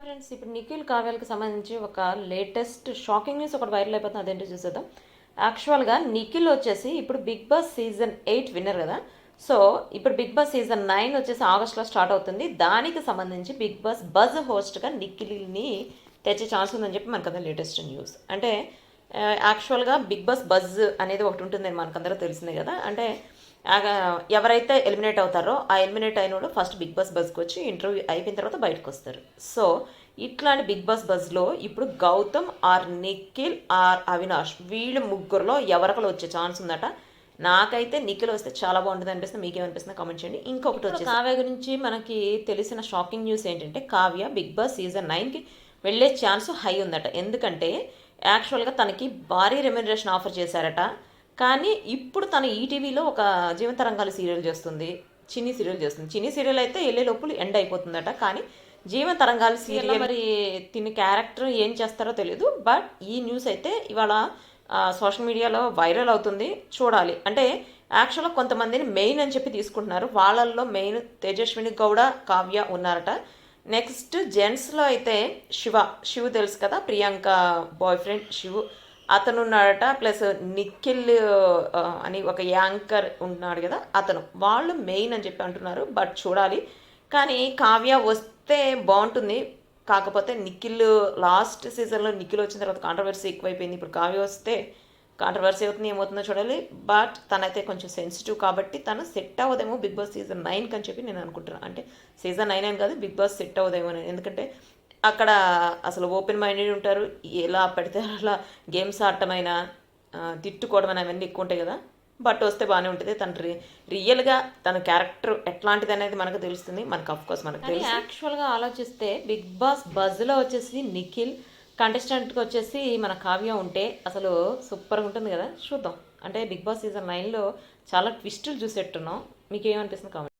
Friends ఇప్పుడు నిఖిల్ కావ్యాలకు సంబంధించి ఒక లేటెస్ట్ షాకింగ్ న్యూస్ ఒకటి వైరల్ అయిపోతుంది. అదేంటో చూసేద్దాం. యాక్చువల్గా నిఖిల్ వచ్చేసి ఇప్పుడు Bigg Boss season eight winner కదా. సో ఇప్పుడు బిగ్ బాస్ సీజన్ నైన్ వచ్చేసి ఆగస్ట్లో స్టార్ట్ అవుతుంది. దానికి సంబంధించి బిగ్ బాస్ బజ్ హోస్ట్గా నిఖిల్ని తెచ్చే ఛాన్స్ ఉందని చెప్పి మనకు అదే లేటెస్ట్ న్యూస్. అంటే యాక్చువల్గా బిగ్ బాస్ బజ్ అనేది ఒకటి ఉంటుందని మనకందరూ తెలిసిందే కదా. అంటే ఎవరైతే ఎలిమినేట్ అవుతారో ఆ ఎలిమినేట్ అయినోడు ఫస్ట్ బిగ్ బాస్ బజ్కి వచ్చి ఇంటర్వ్యూ అయిపోయిన తర్వాత బయటకు వస్తారు. సో ఇట్లాంటి బిగ్ బాస్ బజ్లో ఇప్పుడు గౌతమ్ ఆర్ నిఖిల్ ఆర్ అవినాష్ వీళ్ళు ముగ్గురులో ఎవరికలో వచ్చే ఛాన్స్ ఉందట? నాకైతే నిఖిల్ వస్తే చాలా బాగుంటుంది అనిపిస్తుంది. మీకేమనిపిస్తుంది? కామెంట్ చేయండి. ఇంకొకటి వచ్చి కావ్య గురించి మనకి తెలిసిన షాకింగ్ న్యూస్ ఏంటంటే కావ్య బిగ్ బాస్ సీజన్ నైన్కి వెళ్ళే ఛాన్స్ హై ఉందట. ఎందుకంటే యాక్చువల్గా తనకి భారీ రెమ్యునరేషన్ ఆఫర్ చేశారట. కానీ ఇప్పుడు తను ఈటీవీలో ఒక జీవిత రంగాలు సీరియల్ చేస్తుంది చిన్ని సీరియల్ చేస్తుంది. చిన్ని సీరియల్ అయితే వెళ్ళే లోపల ఎండ్ అయిపోతుందట. కానీ జీవన తరంగాలు సీరియల్ మరి తిని క్యారెక్టర్ ఏం చేస్తారో తెలియదు బట్ ఈ న్యూస్ అయితే ఇవాళ సోషల్ మీడియాలో వైరల్ అవుతుంది. చూడాలి. అంటే యాక్చువల్గా కొంతమందిని మెయిన్ అని చెప్పి తీసుకుంటున్నారు. వాళ్ళల్లో మెయిన్ తేజస్విని గౌడ కావ్య ఉన్నారట. నెక్స్ట్ జెంట్స్లో అయితే శివ. శివ్ తెలుసు కదా ప్రియాంక బాయ్ ఫ్రెండ్ శివ్. అతను ఉన్నాడట ప్లస్ నిఖిల్ అని ఒక యాంకర్ ఉన్నాడు కదా అతను. వాళ్ళు మెయిన్ అని చెప్పి అంటున్నారు బట్ చూడాలి. కానీ కావ్య వస్తే బాగుంటుంది. కాకపోతే నిఖిల్ లాస్ట్ సీజన్లో నిఖిల్ వచ్చిన తర్వాత కాంట్రవర్సీ ఎక్కువైపోయింది. ఇప్పుడు కావ్య వస్తే కాంట్రవర్సీ అవుతుంది ఏమవుతుందో చూడాలి. బట్ తనైతే కొంచెం సెన్సిటివ్ కాబట్టి తను సెట్ అవ్వదేమో బిగ్ బాస్ సీజన్ నైన్కి అని చెప్పి నేను అనుకుంటున్నాను అంటే సీజన్ నైన్ అని కాదు బిగ్ బాస్ సెట్ అవ్వదేమో అని. ఎందుకంటే అక్కడ అసలు ఓపెన్ మైండెడ్ ఉంటారు. ఎలా పెడితే అలా గేమ్స్ ఆడటమైనా తిట్టుకోవడం అవన్నీ ఎక్కువ ఉంటాయి కదా. బట్ వస్తే బాగానే ఉంటుంది. తన రి రియల్గా తన క్యారెక్టర్ ఎట్లాంటిది అనేది మనకు తెలుస్తుంది. మనకు అఫ్ కోర్స్ మనకు తెలుసు. యాక్చువల్గా ఆలోచిస్తే బిగ్ బాస్ బజ్లో వచ్చేసి నిఖిల్ కంటెస్టెంట్కి వచ్చేసి మన కావ్య ఉంటే అసలు సూపర్గా ఉంటుంది కదా. చూద్దాం. అంటే బిగ్ బాస్ సీజన్ నైన్లో చాలా ట్విస్టులు చూసేట్టున్నాం. మీకు ఏమనిపిస్తుంది కామెంట్?